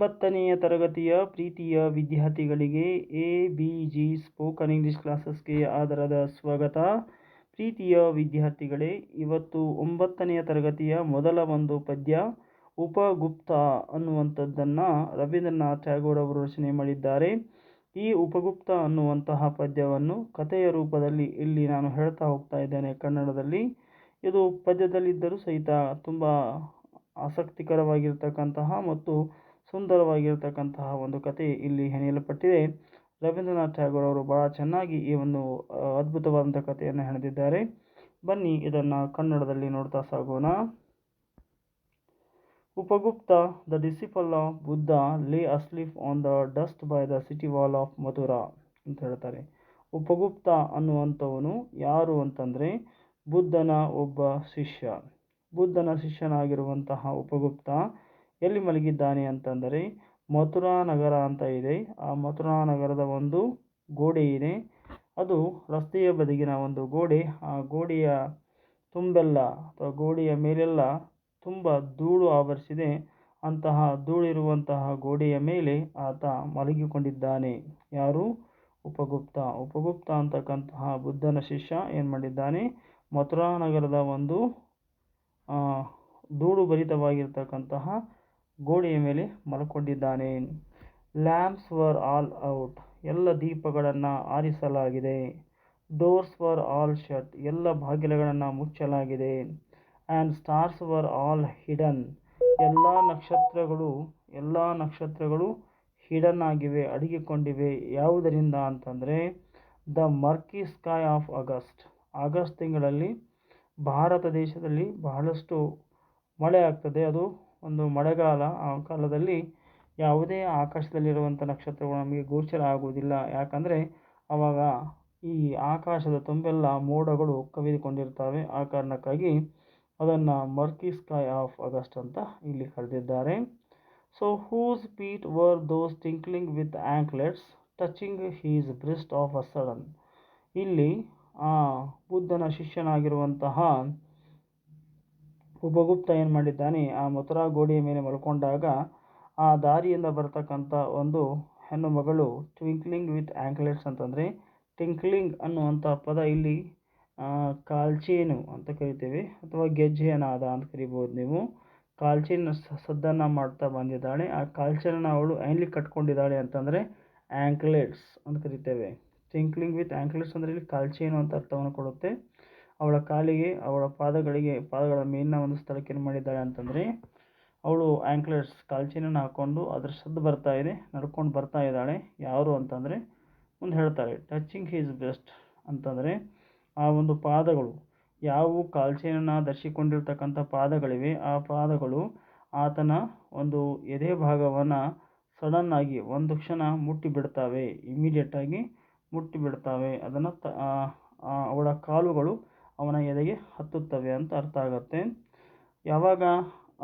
ಒಂಬತ್ತನೆಯ ತರಗತಿಯ ಪ್ರೀತಿಯ ವಿದ್ಯಾರ್ಥಿಗಳಿಗೆ A B G spoken English ಕ್ಲಾಸಸ್ಗೆ ಆದರದ ಸ್ವಾಗತ. ಪ್ರೀತಿಯ ವಿದ್ಯಾರ್ಥಿಗಳೇ, ಇವತ್ತು ಒಂಬತ್ತನೆಯ ತರಗತಿಯ ಮೊದಲ ಒಂದು ಪದ್ಯ, ಉಪಗುಪ್ತ ಅನ್ನುವಂಥದ್ದನ್ನು ರವೀಂದ್ರನಾಥ್ ಟ್ಯಾಗೋರ್ ಅವರು ರಚನೆ ಮಾಡಿದ್ದಾರೆ. ಈ ಉಪಗುಪ್ತ ಅನ್ನುವಂತಹ ಪದ್ಯವನ್ನು ಕಥೆಯ ರೂಪದಲ್ಲಿ ಇಲ್ಲಿ ನಾನು ಹೇಳ್ತಾ ಹೋಗ್ತಾ ಇದ್ದೇನೆ ಕನ್ನಡದಲ್ಲಿ. ಇದು ಪದ್ಯದಲ್ಲಿದ್ದರೂ ಸಹಿತ ತುಂಬ ಆಸಕ್ತಿಕರವಾಗಿರ್ತಕ್ಕಂತಹ ಮತ್ತು ಸುಂದರವಾಗಿರ್ತಕ್ಕಂತಹ ಒಂದು ಕಥೆ ಇಲ್ಲಿ ಹೆಣೆಯಲ್ಪಟ್ಟಿದೆ. ರವೀಂದ್ರನಾಥ್ ಟ್ಯಾಗೋರ್ ಅವರು ಬಹಳ ಚೆನ್ನಾಗಿ ಈ ಒಂದು ಅದ್ಭುತವಾದಂಥ ಕಥೆಯನ್ನು ಹೆಣೆದಿದ್ದಾರೆ. ಬನ್ನಿ, ಇದನ್ನು ಕನ್ನಡದಲ್ಲಿ ನೋಡ್ತಾ ಸಾಗೋಣ. Upagupta, the disciple of Buddha, lay asleep on the dust by the city wall of Mathura ಅಂತ ಹೇಳ್ತಾರೆ. ಉಪಗುಪ್ತ ಅನ್ನುವಂಥವನು ಯಾರು ಅಂತಂದರೆ ಬುದ್ಧನ ಒಬ್ಬ ಶಿಷ್ಯ. ಬುದ್ಧನ ಶಿಷ್ಯನಾಗಿರುವಂತಹ ಉಪಗುಪ್ತ ಎಲ್ಲಿ ಮಲಗಿದ್ದಾನೆ ಅಂತಂದರೆ ಮಥುರಾ ನಗರ ಅಂತ ಇದೆ. ಆ ಮಥುರಾ ನಗರದ ಒಂದು ಗೋಡೆ ಇದೆ. ಅದು ರಸ್ತೆಯ ಬದಿಗಿನ ಒಂದು ಗೋಡೆ. ಆ ಗೋಡೆಯ ತುಂಬೆಲ್ಲ ಅಥವಾ ಗೋಡೆಯ ಮೇಲೆಲ್ಲ ತುಂಬ ಧೂಳು ಆವರಿಸಿದೆ. ಅಂತಹ ಧೂಳಿರುವಂತಹ ಗೋಡೆಯ ಮೇಲೆ ಆತ ಮಲಗಿಕೊಂಡಿದ್ದಾನೆ. ಯಾರು? ಉಪಗುಪ್ತ. ಉಪಗುಪ್ತ ಅಂತಕ್ಕಂತಹ ಬುದ್ಧನ ಶಿಷ್ಯ ಏನು ಮಾಡಿದ್ದಾನೆ? ಮಥುರಾ ನಗರದ ಒಂದು ಧೂಳು ಭರಿತವಾಗಿರ್ತಕ್ಕಂತಹ ಗೋಡೆಯ ಮೇಲೆ ಮಲ್ಕೊಂಡಿದ್ದಾನೆ. Lamps were all out. ಎಲ್ಲ ದೀಪಗಳನ್ನು ಆರಿಸಲಾಗಿದೆ. Doors were all shut. ಎಲ್ಲ ಬಾಗಿಲುಗಳನ್ನು ಮುಚ್ಚಲಾಗಿದೆ. And stars were all hidden. ಎಲ್ಲ ನಕ್ಷತ್ರಗಳು ಎಲ್ಲ ನಕ್ಷತ್ರಗಳು ಹಿಡನ್ ಆಗಿವೆ, ಅಡಗಿಕೊಂಡಿವೆ. ಯಾವುದರಿಂದ ಅಂತಂದರೆ, the murky sky of August. August ತಿಂಗಳಲ್ಲಿ ಭಾರತ ದೇಶದಲ್ಲಿ ಬಹಳಷ್ಟು ಮಳೆ ಆಗ್ತದೆ. ಅದು ಒಂದು ಮಳೆಗಾಲ, ಆ ಕಾಲದಲ್ಲಿ ಯಾವುದೇ ಆಕಾಶದಲ್ಲಿರುವಂಥ ನಕ್ಷತ್ರಗಳು ನಮಗೆ ಗೋಚರ ಆಗುವುದಿಲ್ಲ. ಯಾಕಂದರೆ ಆವಾಗ ಈ ಆಕಾಶದ ತುಂಬೆಲ್ಲ ಮೋಡಗಳು ಕವಿದುಕೊಂಡಿರ್ತವೆ ಆ ಕಾರಣಕ್ಕಾಗಿ ಅದನ್ನು ಮರ್ಕಿ ಸ್ಕೈ ಆಫ್ ಆಗಸ್ಟ್ ಅಂತ ಇಲ್ಲಿ ಕರೆದಿದ್ದಾರೆ. So whose feet were those tinkling with anklets touching his breast of a sudden ಇಲ್ಲಿ ಆ ಬುದ್ಧನ ಶಿಷ್ಯನಾಗಿರುವಂತಹ ಉಪಗುಪ್ತ ಏನು ಮಾಡಿದ್ದಾನೆ? ಆ ಮಥುರಾ ಗೋಡೆಯ ಮೇಲೆ ಮಲ್ಕೊಂಡಾಗ ಆ ದಾರಿಯಿಂದ ಬರತಕ್ಕಂಥ ಒಂದು ಹೆಣ್ಣು ಮಗಳು ಟ್ವಿಂಕ್ಲಿಂಗ್ ವಿತ್ ಆ್ಯಂಕ್ಲೆಟ್ಸ್ ಅಂತಂದರೆ ಟಿಂಕ್ಲಿಂಗ್ ಅನ್ನುವಂಥ ಪದ ಇಲ್ಲಿ ಕಾಲ್ಚೇನು ಅಂತ ಕರಿತೇವೆ ಅಥವಾ ಗೆಜ್ಜೆಯ ನಾದ ಅಂತ ಕರಿಬೋದು ನೀವು. ಕಾಲ್ಚೇನ ಸದ್ದನ್ನು ಮಾಡ್ತಾ ಬಂದಿದ್ದಾಳೆ. ಆ ಕಾಲ್ಚೇನ ಅವಳು ಐನ್ಲಿ ಕಟ್ಕೊಂಡಿದ್ದಾಳೆ ಅಂತಂದರೆ ಆ್ಯಂಕ್ಲೆಟ್ಸ್ ಅಂತ ಕರಿತೇವೆ. ಟಿಂಕ್ಲಿಂಗ್ ವಿತ್ ಆ್ಯಂಕ್ಲೆಟ್ಸ್ ಅಂದರೆ ಇಲ್ಲಿ ಕಾಲ್ಚೇನು ಅಂತ ಅರ್ಥವನ್ನು ಕೊಡುತ್ತೆ. ಅವಳ ಕಾಲಿಗೆ, ಅವಳ ಪಾದಗಳಿಗೆ, ಪಾದಗಳ ಮೇಲಿನ ಒಂದು ಸ್ಥಳಕ್ಕೆ ಏನು ಮಾಡಿದ್ದಾಳೆ ಅಂತಂದರೆ, ಅವಳು ಆ್ಯಂಕ್ಲೆಟ್ಸ್ ಕಾಲ್ಚೀನನ್ನು ಹಾಕ್ಕೊಂಡು ಅದರ ಸದ್ದ ಬರ್ತಾ ಇದೆ, ನಡ್ಕೊಂಡು ಬರ್ತಾ ಇದ್ದಾಳೆ. ಯಾರು ಅಂತಂದರೆ, ಮುಂದೆ ಹೇಳ್ತಾರೆ ಟಚಿಂಗ್ ಹೀಸ್ ಬೆಸ್ಟ್ ಅಂತಂದರೆ, ಆ ಒಂದು ಪಾದಗಳು, ಯಾವುವು ಕಾಲ್ಚೀನನ್ನು ಧರಿಸಿಕೊಂಡಿರ್ತಕ್ಕಂಥ ಪಾದಗಳಿವೆ, ಆ ಪಾದಗಳು ಆತನ ಒಂದು ಎದೆ ಭಾಗವನ್ನು ಸಡನ್ನಾಗಿ ಒಂದು ಕ್ಷಣ ಮುಟ್ಟಿ ಬಿಡ್ತಾವೆ ಇಮಿಡಿಯೇಟಾಗಿ ಮುಟ್ಟಿ ಬಿಡ್ತಾವೆ. ಅದನ್ನು ತ ಅವಳ ಕಾಲುಗಳು ಅವನ ಎದೆಗೆ ಹತ್ತುತ್ತವೆ ಅಂತ ಅರ್ಥ ಆಗುತ್ತೆ. ಯಾವಾಗ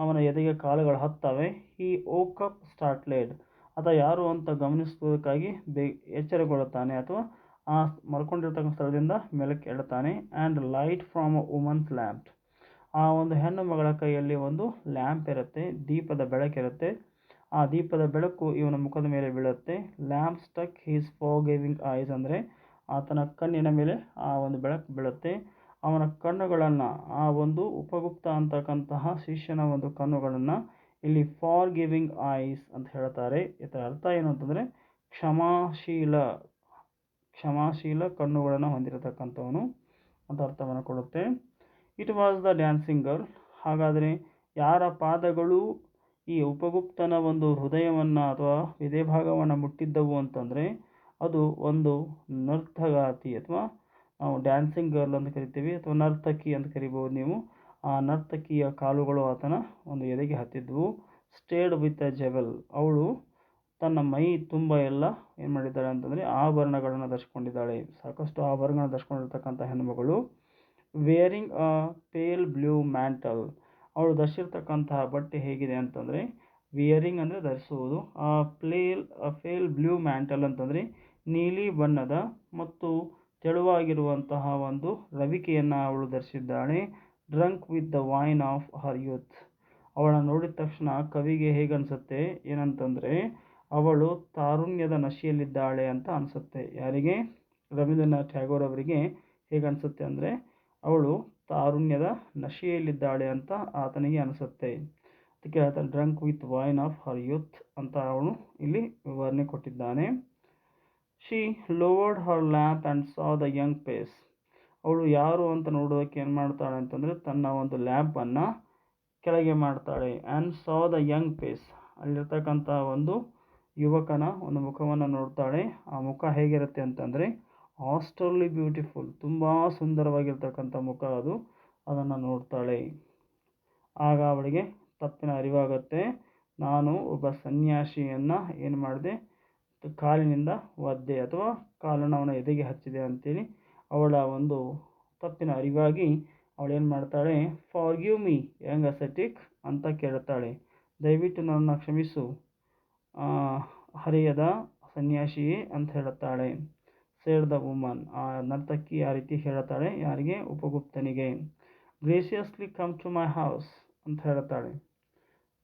ಅವನ ಎದೆಗೆ ಕಾಲುಗಳು ಹತ್ತವೆ ಈ ಓಕಪ್ ಸ್ಟಾರ್ಟ್ಲೆಡ್ ಅಥವಾ ಯಾರು ಅಂತ ಗಮನಿಸುವುದಕ್ಕಾಗಿ ಬೇ, ಎಚ್ಚರಗೊಳ್ಳುತ್ತಾನೆ ಅಥವಾ ಆ ಮಲ್ಕೊಂಡಿರ್ತಕ್ಕಂಥ ಸ್ಥಳದಿಂದ ಮೇಲಕ್ಕೆ ಎಳ್ತಾನೆ and light from a woman's lamp ಆ ಒಂದು ಹೆಣ್ಣು ಮಗಳ ಕೈಯಲ್ಲಿ ಒಂದು ಲ್ಯಾಂಪ್ ಇರುತ್ತೆ, ದೀಪದ ಬೆಳಕಿರುತ್ತೆ ಆ ದೀಪದ ಬೆಳಕು ಇವನ ಮುಖದ ಮೇಲೆ ಬೀಳುತ್ತೆ. Lamp struck his forgiving eyes ಅಂದರೆ ಆತನ ಕಣ್ಣಿನ ಮೇಲೆ ಆ ಒಂದು ಬೆಳಕು ಬೀಳುತ್ತೆ. ಅವನ ಕಣ್ಣುಗಳನ್ನು, ಆ ಒಂದು ಉಪಗುಪ್ತ ಅಂತಕ್ಕಂತಹ ಶಿಷ್ಯನ ಒಂದು ಕಣ್ಣುಗಳನ್ನು ಇಲ್ಲಿ ಫಾರ್ ಗಿವಿಂಗ್ ಐಸ್ ಅಂತ ಹೇಳ್ತಾರೆ. ಇದರ ಅರ್ಥ ಏನು ಅಂತಂದರೆ, ಕ್ಷಮಾಶೀಲ ಕ್ಷಮಾಶೀಲ ಕಣ್ಣುಗಳನ್ನು ಹೊಂದಿರತಕ್ಕಂಥವನು ಅಂತ ಅರ್ಥವನ್ನು ಕೊಡುತ್ತೆ. It was the dancing girl ಹಾಗಾದರೆ ಯಾರ ಪಾದಗಳು ಈ ಉಪಗುಪ್ತನ ಒಂದು ಹೃದಯವನ್ನು ಅಥವಾ ಎದೆ ಭಾಗವನ್ನು ಮುಟ್ಟಿದ್ದವು ಅಂತಂದರೆ, ಅದು ಒಂದು ನರ್ತಗಾತಿ ಅಥವಾ ಡ್ಯಾನ್ಸಿಂಗ್ ಗರ್ಲ್ ಅಂತ ಕರಿತೀವಿ ಅಥವಾ ನರ್ತಕಿ ಅಂತ ಕರಿಬೋದು ನೀವು. ಆ, ನರ್ತಕಿಯ ಕಾಲುಗಳು ಆತನ ಒಂದು ಎದೆಗೆ ಹತ್ತಿದ್ವು. ಸ್ಟೇಡ್ ವಿತ್ ಅ ಜೆವೆಲ್ ಅವಳು ತನ್ನ ಮೈ ತುಂಬ ಎಲ್ಲ ಏನು ಮಾಡಿದ್ದಾಳೆ ಅಂತಂದರೆ ಆಭರಣಗಳನ್ನು ಧರಿಸ್ಕೊಂಡಿದ್ದಾಳೆ. ಸಾಕಷ್ಟು ಆಭರಣಗಳನ್ನು ಧರಿಸ್ಕೊಂಡಿರ್ತಕ್ಕಂಥ ಹೆಣ್ಣುಮಗಳು wearing a pale blue mantle ಅವಳು ಧರಿಸಿರ್ತಕ್ಕಂತಹ ಬಟ್ಟೆ ಹೇಗಿದೆ ಅಂತಂದರೆ ವಿಯರಿಂಗ್ ಅಂದರೆ ಧರಿಸುವುದು. ಆ ಪ್ಲೇಲ್ ಪೇಲ್ ಬ್ಲೂ ಮ್ಯಾಂಟಲ್ ಅಂತಂದರೆ ನೀಲಿ ಬಣ್ಣದ ಮತ್ತು ತೆಳುವಾಗಿರುವಂತಹ ಒಂದು ರವಿಕೆಯನ್ನು ಅವಳು ಧರಿಸಿದ್ದಾಳೆ. Drunk with the wine of her youth ಅವಳ ನೋಡಿದ ತಕ್ಷಣ ಕವಿಗೆ ಹೇಗನ್ಸುತ್ತೆ? ಏನಂತಂದರೆ, ಅವಳು ತಾರುಣ್ಯದ ನಶೆಯಲ್ಲಿದ್ದಾಳೆ ಅಂತ ಅನಿಸುತ್ತೆ. ಯಾರಿಗೆ? ರವೀಂದ್ರನಾಥ್ ಟ್ಯಾಗೋರ್ ಅವರಿಗೆ ಹೇಗನ್ಸುತ್ತೆ ಅಂದರೆ, ಅವಳು ತಾರುಣ್ಯದ ನಶೆಯಲ್ಲಿದ್ದಾಳೆ ಅಂತ ಆತನಿಗೆ ಅನಿಸುತ್ತೆ. ಅದಕ್ಕೆ ಆತ drunk with wine of her youth ಅಂತ ಅವನು ಇಲ್ಲಿ ವಿವರಣೆ ಕೊಟ್ಟಿದ್ದಾನೆ. She lowered her lamp and saw the young face ಅವಳು ಯಾರು ಅಂತ ನೋಡೋದಕ್ಕೆ ಏನು ಮಾಡ್ತಾಳೆ ಅಂತಂದರೆ ತನ್ನ ಒಂದು ಲ್ಯಾಂಪನ್ನು ಕೆಳಗೆ ಮಾಡ್ತಾಳೆ and saw the young face ಅಲ್ಲಿರ್ತಕ್ಕಂಥ ಒಂದು ಯುವಕನ, ಒಂದು ಮುಖವನ್ನು ನೋಡ್ತಾಳೆ. ಆ ಮುಖ ಹೇಗಿರುತ್ತೆ ಅಂತಂದರೆ ಆಸ್ಟರ್ಲಿ ಬ್ಯೂಟಿಫುಲ್, ತುಂಬ ಸುಂದರವಾಗಿರ್ತಕ್ಕಂಥ ಮುಖ ಅದು. ಅದನ್ನು ನೋಡ್ತಾಳೆ. ಆಗ ಅವಳಿಗೆ ತಪ್ಪಿನ ಅರಿವಾಗುತ್ತೆ. ನಾನು ಒಬ್ಬ ಸನ್ಯಾಸಿಯನ್ನು ಏನು ಮಾಡಿದೆ ಕಾಲಿನಿಂದ ಒದ್ದೆ ಅಥವಾ ಕಾಲನ್ನು ಅವನ ಎದೆಗೆ ಹಚ್ಚಿದೆ ಅಂತೇಳಿ ಅವಳ ಒಂದು ತಪ್ಪಿನ ಅರಿವಾಗಿ ಅವಳೇನು ಮಾಡ್ತಾಳೆ ಫಾರ್ಗಿವ್ ಮೀ ಯಂಗ್ ಅಸೆಟಿಕ್ ಅಂತ ಕೇಳ್ತಾಳೆ. ದಯವಿಟ್ಟು ನನ್ನ ಕ್ಷಮಿಸು. ಹರಿಯದ ಸನ್ಯಾಸಿಯೇ ಅಂತ ಹೇಳುತ್ತಾಳೆ. ಸೇರ್ ದ ವುಮನ್ ಆ ನರ್ತಕಿ ಆ ರೀತಿ ಹೇಳುತ್ತಾಳೆ, ಯಾರಿಗೆ? ಉಪಗುಪ್ತನಿಗೆ. Graciously come to my house ಅಂತ ಹೇಳುತ್ತಾಳೆ.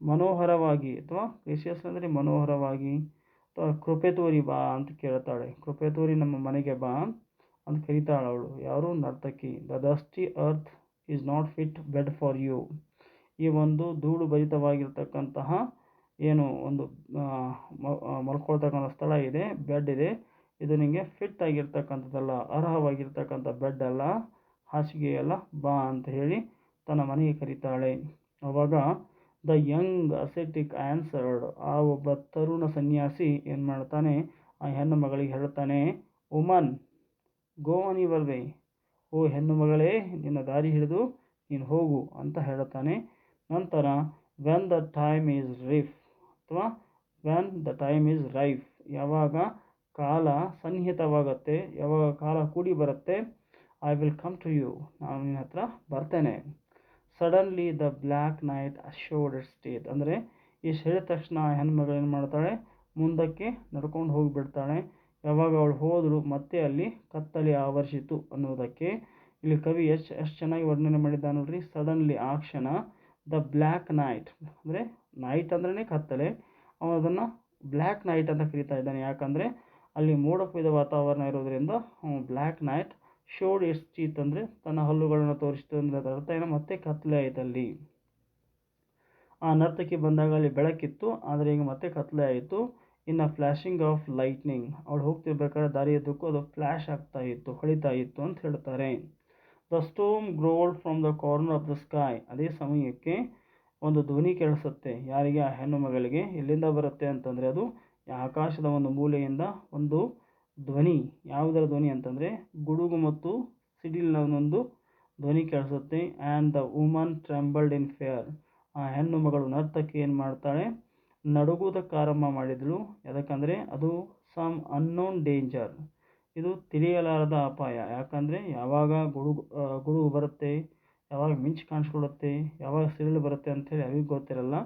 ಮನೋಹರವಾಗಿ ಅಥವಾ ಗ್ರೇಸಿಯಸ್ ಅಂದರೆ ಮನೋಹರವಾಗಿ ಕೃಪೆ ತೋರಿ ಬಾ ಅಂತ ಕೇಳ್ತಾಳೆ. ಕೃಪೆ ತೋರಿ ನಮ್ಮ ಮನೆಗೆ ಬಾ ಅಂತ ಕರೀತಾಳೆ ಅವಳು. ಯಾರು ನರ್ತಕಿ, the dusty earth is not fit bed for you. ಈ ಒಂದು ಧೂಳು ಭರಿತವಾಗಿರ್ತಕ್ಕಂತಹ ಏನು ಒಂದು ಮಲ್ಕೊಳ್ತಕ್ಕಂಥ ಸ್ಥಳ ಇದೆ, ಬೆಡ್ ಇದೆ. ಇದು ನಿಮಗೆ ಫಿಟ್ ಆಗಿರ್ತಕ್ಕಂಥದ್ದಲ್ಲ, ಅರ್ಹವಾಗಿರ್ತಕ್ಕಂಥ ಬೆಡ್ ಅಲ್ಲ. ಹಾಸಿಗೆ ಅಲ್ಲ ಬಾ ಅಂತ ಹೇಳಿ ತನ್ನ ಮನೆಗೆ ಕರೀತಾಳೆ. ಅವಾಗ ದ ಯಂಗ್ ಅಸೆಟಿಕ್ ಆ್ಯನ್ಸರ್ಡ್ ಆ ಒಬ್ಬ ತರುಣ ಸನ್ಯಾಸಿ ಏನು ಮಾಡ್ತಾನೆ? ಆ ಹೆಣ್ಣು ಮಗಳಿಗೆ ಹೇಳ್ತಾನೆ woman, go on your way ಓ ಹೆಣ್ಣು ಮಗಳೇ, ನಿನ್ನ ದಾರಿ ಹಿಡಿದು ನೀನು ಹೋಗು ಅಂತ ಹೇಳ್ತಾನೆ ನಂತರ when the time is ripe ಅಥವಾ when the time is ripe ಯಾವಾಗ ಕಾಲ ಸನ್ನಿಹಿತವಾಗತ್ತೆ, ಯಾವಾಗ ಕಾಲ ಕೂಡಿ ಬರುತ್ತೆ I will come to you ನಾನು ನಿನ್ನ ಹತ್ರ ಬರ್ತೇನೆ suddenly the black night assured state ಅಂದರೆ ಈ ಹೇಳಿದ ತಕ್ಷಣ ಹೆಣ್ಮಗಳು ಏನು ಮಾಡ್ತಾಳೆ? ಮುಂದಕ್ಕೆ ನಡ್ಕೊಂಡು ಹೋಗಿಬಿಡ್ತಾಳೆ. ಯಾವಾಗ ಅವಳು ಹೋದರು ಮತ್ತೆ ಅಲ್ಲಿ ಕತ್ತಲೆ ಆವರಿಸಿತು ಅನ್ನೋದಕ್ಕೆ ಇಲ್ಲಿ ಕವಿ ಎಷ್ಟು ಎಷ್ಟು ಚೆನ್ನಾಗಿ ವರ್ಣನೆ ಮಾಡಿದ್ದಾನೆ ನೋಡ್ರಿ. ಸಡನ್ಲಿ ಆ ಕ್ಷಣ ದ ಬ್ಲ್ಯಾಕ್ ನೈಟ್ ಅಂದರೆ ನೈಟ್ ಅಂದ್ರೇ ಕತ್ತಲೆ. ಅವನು ಅದನ್ನು ಬ್ಲ್ಯಾಕ್ ನೈಟ್ ಅಂತ ಕರೀತಾ ಇದ್ದಾನೆ. ಯಾಕಂದರೆ ಅಲ್ಲಿ ಮೋಡ ಕವಿದ ವಾತಾವರಣ ಇರೋದ್ರಿಂದ ಬ್ಲ್ಯಾಕ್ ನೈಟ್ ಶೋಡ್ ಎಷ್ಟಿತ್ತು ಅಂದರೆ ತನ್ನ ಹಲ್ಲುಗಳನ್ನು ತೋರಿಸ್ತು ಅಂದರೆ ಅದರ ಅರ್ಥ ಏನೋ? ಮತ್ತೆ ಅಲ್ಲಿ ಆ ನರ್ತಕಿ ಬಂದಾಗ ಅಲ್ಲಿ ಬೆಳಕಿತ್ತು, ಆದರೆ ಈಗ ಮತ್ತೆ ಕತ್ತಲೆ ಆಯಿತು ಇನ್ನು ಫ್ಲ್ಯಾಶಿಂಗ್ ಆಫ್ ಲೈಟ್ನಿಂಗ್. ಅವಳು ಹೋಗ್ತಿರ್ಬೇಕಾದ್ರೆ ದಾರಿಯದ್ದಕ್ಕೂ ಅದು ಫ್ಲ್ಯಾಶ್ ಆಗ್ತಾ ಇತ್ತು, ಹೊಳಿತಾ ಇತ್ತು ಅಂತ ಹೇಳ್ತಾರೆ. The storm growled from the corner of the sky. ಅದೇ ಸಮಯಕ್ಕೆ ಒಂದು ಧ್ವನಿ ಕೇಳಿಸುತ್ತೆ. ಯಾರಿಗೆ? ಆ ಹೆಣ್ಣು ಮಗಳಿಗೆ. ಎಲ್ಲಿಂದ ಬರುತ್ತೆ ಅಂತಂದರೆ ಅದು ಆಕಾಶದ ಒಂದು ಮೂಲೆಯಿಂದ ಒಂದು ಧ್ವನಿ, ಯಾವುದರ ಧ್ವನಿ ಅಂತಂದರೆ ಗುಡುಗು ಮತ್ತು ಸಿಡಿಲಿನ ಒಂದು ಧ್ವನಿ ಕೇಳಿಸುತ್ತೆ. And the woman trembled in fear ಆ ಹೆಣ್ಣು ಮಗಳು ನರ್ತಕಿ ಏನು ಮಾಡ್ತಾಳೆ? ನಡುಗುವುದಕ್ಕೆ ಆರಂಭ ಮಾಡಿದಳು. ಯಾಕಂದರೆ ಅದು ಸಮ್ ಅನ್ನೋನ್ ಡೇಂಜರ್ ಇದು ತಿಳಿಯಲಾರದ ಅಪಾಯ. ಯಾಕಂದರೆ ಯಾವಾಗ ಗುಡುಗು ಗುಡುಗು ಬರುತ್ತೆ, ಯಾವಾಗ ಮಿಂಚು ಕಾಣಿಸ್ಕೊಳ್ಳುತ್ತೆ, ಯಾವಾಗ ಸಿಡಿಲು ಬರುತ್ತೆ ಅಂಥೇಳಿ ಅವಿಗೆ ಗೊತ್ತಿರಲ್ಲ.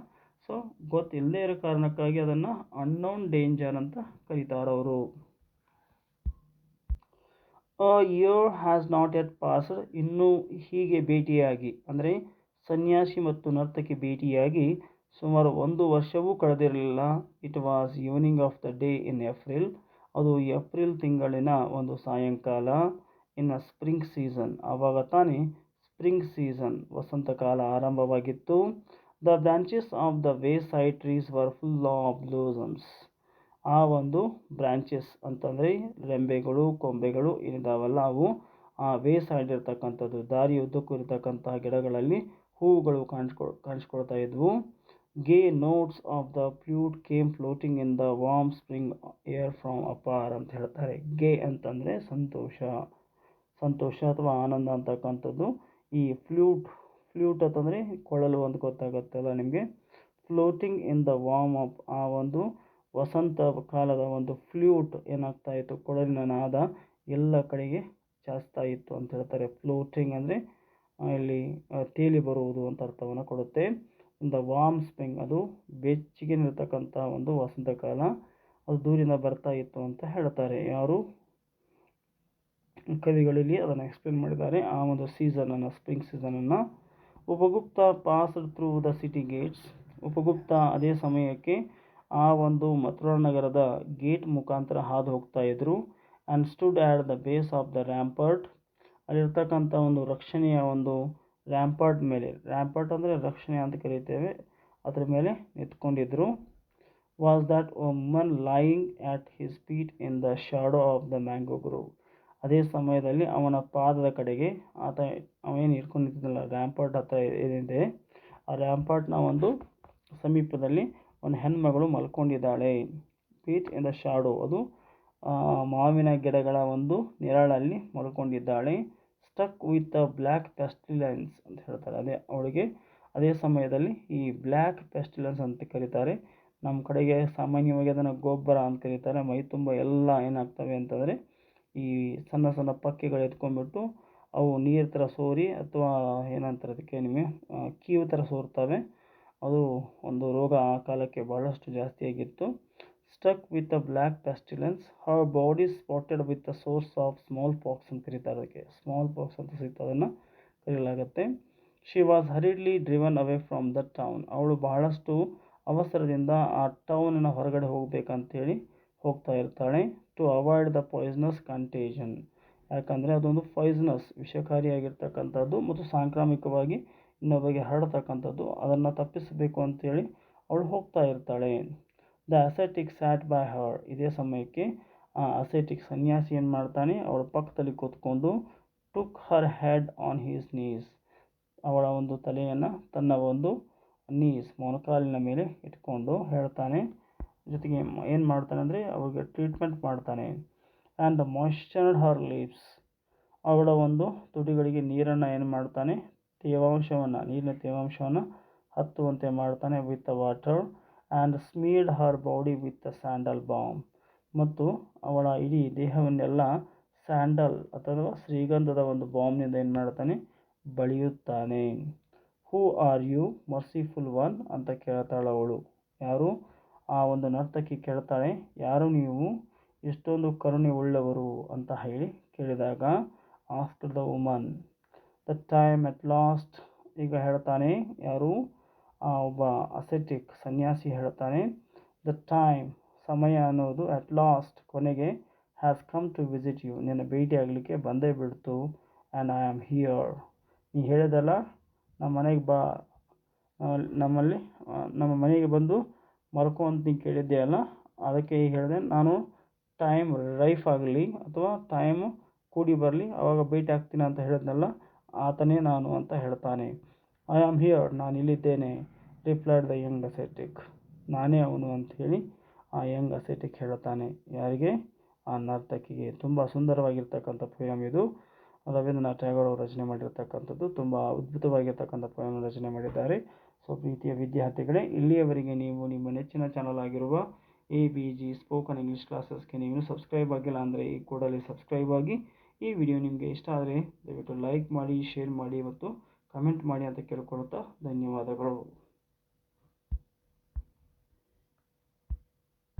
ಸೊ ಗೊತ್ತಿಲ್ಲದೇ ಇರೋ ಕಾರಣಕ್ಕಾಗಿ ಅದನ್ನು ಅನ್ನೋನ್ ಡೇಂಜರ್ ಅಂತ ಕರೀತಾರೆ ಅವರು a year has not yet passed ಇನ್ನೂ ಹೀಗೆ ಭೇಟಿಯಾಗಿ, ಅಂದರೆ ಸನ್ಯಾಸಿ ಮತ್ತು ನರ್ತಕಿ ಭೇಟಿಯಾಗಿ ಸುಮಾರು ಒಂದು ವರ್ಷವೂ ಕಳೆದಿರಲಿಲ್ಲ. It was evening of the day in April ಅದು ಏಪ್ರಿಲ್ ತಿಂಗಳಿನ ಒಂದು ಸಾಯಂಕಾಲ. ಇನ್ ಅ ಸ್ಪ್ರಿಂಗ್ ಸೀಸನ್ ಆವಾಗ ತಾನೇ ಸ್ಪ್ರಿಂಗ್ ಸೀಸನ್ ವಸಂತಕಾಲ ಆರಂಭವಾಗಿತ್ತು. The branches of the wayside trees were full of blossoms ಆ ಒಂದು ಬ್ರಾಂಚಸ್ ಅಂತಂದರೆ ರೆಂಬೆಗಳು, ಕೊಂಬೆಗಳು ಏನಿದಾವಲ್ಲ ಅವು. ಆ ವೇ ಸೈಡ್ ಇರ್ತಕ್ಕಂಥದ್ದು ದಾರಿ ಉದ್ದಕ್ಕೂ ಇರತಕ್ಕಂತಹ ಗಿಡಗಳಲ್ಲಿ ಹೂವುಗಳು ಕಾಣಿಸ್ಕೊಳ್, ಕಾಣಿಸ್ಕೊಳ್ತಾ ಇದ್ವು. Gay notes of the flute came floating in the warm spring air from afar ಅಂತ ಹೇಳ್ತಾರೆ. ಗೆ ಅಂತಂದರೆ ಸಂತೋಷ. ಸಂತೋಷ ಅಥವಾ ಆನಂದ ಅಂತಕ್ಕಂಥದ್ದು. ಈ ಫ್ಲೂಟ್ ಫ್ಲೂಟ್ ಅಂತಂದರೆ ಕೊಳಲು ಅಂತ ಗೊತ್ತಾಗುತ್ತಲ್ಲ ನಿಮಗೆ? Floating in the warm up ಆ ಒಂದು ವಸಂತ ಕಾಲದ ಒಂದು ಫ್ಲೂಟ್ ಏನಾಗ್ತಾ ಇತ್ತು? ಕೊಡಲಿನ ನಾದ ಎಲ್ಲ ಕಡೆಗೆ ಚಾಚ್ತಾ ಇತ್ತು ಅಂತ ಹೇಳ್ತಾರೆ. ಫ್ಲೋಟಿಂಗ್ ಅಂದರೆ ಇಲ್ಲಿ ತೇಲಿ ಬರುವುದು ಅಂತ ಅರ್ಥವನ್ನು ಕೊಡುತ್ತೆ. ದ ವಾರ್ಮ್ ಸ್ಪ್ರಿಂಗ್ ಅದು ಬೆಚ್ಚಿಗೆ ನಿರ್ತಕ್ಕಂಥ ಒಂದು ವಸಂತ ಕಾಲ. ಅದು ದೂರಿಂದ ಬರ್ತಾ ಇತ್ತು ಅಂತ ಹೇಳ್ತಾರೆ. ಯಾರು? ಕವಿಗಳಲ್ಲಿ ಅದನ್ನು ಎಕ್ಸ್ಪ್ಲೇನ್ ಮಾಡಿದ್ದಾರೆ. ಆ ಒಂದು ಸೀಸನನ್ನು spring ಸೀಸನನ್ನು Upagupta passed through the city gates Upagupta ಅದೇ ಸಮಯಕ್ಕೆ ಆ ಒಂದು ಮಥುರಾ ನಗರದ ಗೇಟ್ ಮುಖಾಂತರ ಹಾದು ಹೋಗ್ತಾ ಇದ್ದರು and stood at the base of the rampart ಅಲ್ಲಿರ್ತಕ್ಕಂಥ ಒಂದು ರಕ್ಷಣೆಯ ಒಂದು ರ್ಯಾಂಪರ್ಟ್ ಮೇಲೆ. ರ್ಯಾಂಪರ್ಟ್ ಅಂದರೆ ರಕ್ಷಣೆ ಅಂತ ಕರೀತೇವೆ. ಅದರ ಮೇಲೆ ನಿಂತ್ಕೊಂಡಿದ್ದರು was that woman lying at his feet in the shadow of the mango grove ಅದೇ ಸಮಯದಲ್ಲಿ ಅವನ ಪಾದದ ಕಡೆಗೆ ಆತ ಅವೇನು ಇಟ್ಕೊಂಡಿದ್ದಲ್ಲ ರ್ಯಾಂಪರ್ಟ್ ಹತ್ರ ಏನಿದೆ. ಆ ರ್ಯಾಂಪರ್ಟ್ನ ಒಂದು ಸಮೀಪದಲ್ಲಿ ಒಂದು ಹೆಣ್ಮಗಳು ಮಲ್ಕೊಂಡಿದ್ದಾಳೆ. ಪೀಚ್ ಇನ್ ದ ಶಾಡೋ ಅದು ಮಾವಿನ ಗಿಡಗಳ ಒಂದು ನೆರಳಲ್ಲಿ ಮಲ್ಕೊಂಡಿದ್ದಾಳೆ. Struck with a black pestilence ಅಂತ ಹೇಳ್ತಾರೆ. ಅದೇ ಅವಳಿಗೆ ಅದೇ ಸಮಯದಲ್ಲಿ ಈ ಬ್ಲ್ಯಾಕ್ ಪೆಸ್ಟಿಲೆನ್ಸ್ ಅಂತ ಕರೀತಾರೆ. ನಮ್ಮ ಕಡೆಗೆ ಸಾಮಾನ್ಯವಾಗಿ ಅದನ್ನು ಗೊಬ್ಬರ ಅಂತ ಕರೀತಾರೆ. ಮೈ ತುಂಬ ಎಲ್ಲ ಏನಾಗ್ತವೆ ಅಂತಂದರೆ ಈ ಸಣ್ಣ ಸಣ್ಣ ಪಕ್ಕಿಗಳು ಎತ್ಕೊಂಡ್ಬಿಟ್ಟು ಅವು ನೀರು ಥರ ಸೋರಿ ಅಥವಾ ಏನಂತಾರೆ ಅದಕ್ಕೆ ನಿಮಗೆ ಕೀವು ಥರ ಸೋರ್ತವೆ. ಅದು ಒಂದು ರೋಗ ಆ ಕಾಲಕ್ಕೆ ಬಹಳಷ್ಟು ಜಾಸ್ತಿಯಾಗಿತ್ತು. Struck with a black pestilence her body spotted with a sores of smallpox ಅಂತ ಕರೀತಾರೆ ಅದಕ್ಕೆ. ಸ್ಮಾಲ್ ಪಾಕ್ಸ್ ಅಂತ ಸಿಗ್ತದೆ ಅದನ್ನು ಕರೆಯಲಾಗುತ್ತೆ she was hurriedly driven away from the town ಅವಳು ಬಹಳಷ್ಟು ಅವಸರದಿಂದ ಆ ಟೌನಿನ ಹೊರಗಡೆ ಹೋಗಬೇಕಂತೇಳಿ ಹೋಗ್ತಾ ಇರ್ತಾಳೆ to avoid the poisonous contagion ಯಾಕಂದರೆ ಅದೊಂದು ಪಾಯ್ಸನಸ್ ವಿಷಕಾರಿಯಾಗಿರ್ತಕ್ಕಂಥದ್ದು ಮತ್ತು ಸಾಂಕ್ರಾಮಿಕವಾಗಿ ಇನ್ನೊಬ್ಬರಿಗೆ ಹರಡ್ತಕ್ಕಂಥದ್ದು, ಅದನ್ನು ತಪ್ಪಿಸಬೇಕು ಅಂತೇಳಿ ಅವಳು ಹೋಗ್ತಾ ಇರ್ತಾಳೆ. The ascetic sat by her ಇದೇ ಸಮಯಕ್ಕೆ, ಆ ಅಸೆಟಿಕ್ ಸನ್ಯಾಸಿ ಏನು ಮಾಡ್ತಾನೆ, ಅವಳ ಪಕ್ಕದಲ್ಲಿ ಕೂತ್ಕೊಂಡು took her head on his knees, ಅವಳ ಒಂದು ತಲೆಯನ್ನು ತನ್ನ ಒಂದು ನೀಸ್ ಮೊನಕಾಲಿನ ಮೇಲೆ ಇಟ್ಕೊಂಡು ಹೇಳ್ತಾನೆ. ಜೊತೆಗೆ ಏನು ಮಾಡ್ತಾನೆ ಅಂದರೆ, ಅವಳಿಗೆ ಟ್ರೀಟ್ಮೆಂಟ್ ಮಾಡ್ತಾನೆ. ಆ್ಯಂಡ್ ಮಾಯ್ಶ್ಚರ್ಡ್ ಹರ್ ಲೀವ್ಸ್ ಅವಳ ಒಂದು ತುಟಿಗಳಿಗೆ ನೀರನ್ನು ಏನು ಮಾಡ್ತಾನೆ ತೇವಾಂಶವನ್ನು, ನೀರಿನ ತೇವಾಂಶವನ್ನು ಹತ್ತುವಂತೆ ಮಾಡ್ತಾನೆ with water and smeared her body with sandal bomb ಮತ್ತು ಅವಳ ಇಡೀ ದೇಹವನ್ನೆಲ್ಲ ಸ್ಯಾಂಡಲ್ ಅಥವಾ ಶ್ರೀಗಂಧದ ಒಂದು ಬಾಂಬ್ನಿಂದ ಏನು ಮಾಡ್ತಾನೆ? ಬಳಿಯುತ್ತಾನೆ. Who are you merciful one ಅಂತ ಕೇಳ್ತಾಳೆ ಅವಳು. ಯಾರು? ಆ ಒಂದು ನರ್ತಕಿ ಕೇಳ್ತಾಳೆ, ಯಾರು ನೀವು? ಎಷ್ಟೊಂದು ಕರುಣೆ ಉಳ್ಳವರು ಅಂತ ಹೇಳಿ ಕೇಳಿದಾಗ ask the woman the time at last ಈಗ ಹೇಳ್ತಾನೆ ಯಾರು? ಒಬ್ಬ ಅಸೆಟಿಕ್ ಸನ್ಯಾಸಿ ಹೇಳ್ತಾನೆ ದ ಟೈಮ್ ಸಮಯ ಅನ್ನೋದು ಅಟ್ ಲಾಸ್ಟ್ ಕೊನೆಗೆ has come to visit you ನಿನ್ನ ಭೇಟಿ ಆಗಲಿಕ್ಕೆ ಬಂದೇ ಬಿಡ್ತು ಆ್ಯಂಡ್ ಐ ಆಮ್ ಹಿಯರ್ ನೀ ಹೇಳಿದಲ್ಲ, ನಮ್ಮ ಮನೆಗೆ ಬಾ ನಮ್ಮಲ್ಲಿ ನಮ್ಮ ಮನೆಗೆ ಬಂದು ಮರ್ಕೋ ಅಂತ ನೀನು ಕೇಳಿದ್ದೆ ಅಲ್ಲ? ಅದಕ್ಕೆ ಈಗ ಹೇಳಿದೆ, ನಾನು ಟೈಮ್ ರೈಫ್ ಆಗಲಿ ಅಥವಾ ಟೈಮ್ ಕೂಡಿ ಬರಲಿ ಆವಾಗ ಭೇಟಿ ಆಗ್ತೀನಿ ಅಂತ ಹೇಳಿದ್ನಲ್ಲ ಆತನೇ ನಾನು ಅಂತ ಹೇಳ್ತಾನೆ. ಐ ಆಮ್ ಹಿಯರ್ ನಾನು ಇಲ್ಲಿದ್ದೇನೆ ರಿಪ್ಲೈಡ್ ದ ಯಂಗ್ ಅಸೆಟಿಕ್ ನಾನೇ ಅವನು ಅಂತ ಹೇಳಿ ಆ ಯಂಗ್ ಅಸೆಟಿಕ್ ಹೇಳ್ತಾನೆ ಯಾರಿಗೆ? ಆ ನರ್ತಕಿಗೆ. ತುಂಬ ಸುಂದರವಾಗಿರ್ತಕ್ಕಂಥ ಪೋಯಮ್ ಇದು. ರವೀಂದ್ರನಾಥ್ ಟ್ಯಾಗೋರ್ ಅವರು ರಚನೆ ಮಾಡಿರ್ತಕ್ಕಂಥದ್ದು. ತುಂಬ ಅದ್ಭುತವಾಗಿರ್ತಕ್ಕಂಥ ಪೋಯಮ್ ರಚನೆ ಮಾಡಿದ್ದಾರೆ. ಸೊ, ಪ್ರೀತಿಯ ವಿದ್ಯಾರ್ಥಿಗಳೇ, ಇಲ್ಲಿಯವರೆಗೆ ನೀವು ನಿಮ್ಮ ನೆಚ್ಚಿನ ಚಾನಲ್ ಆಗಿರುವ A B G spoken English ಕ್ಲಾಸಸ್ಗೆ ನೀವು ಸಬ್ಸ್ಕ್ರೈಬ್ ಆಗಿಲ್ಲ ಅಂದರೆ ಈ ಕೂಡಲೇ ಸಬ್ಸ್ಕ್ರೈಬ್ ಆಗಿ ಈ ವಿಡಿಯೋ ನಿಮಗೆ ಇಷ್ಟ ಆದರೆ ದಯವಿಟ್ಟು ಲೈಕ್ ಮಾಡಿ ಶೇರ್ ಮಾಡಿ ಮತ್ತು ಕಮೆಂಟ್ ಮಾಡಿ ಅಂತ ಕೇಳಿಕೊಳ್ಳುತ್ತಾ ಧನ್ಯವಾದಗಳು.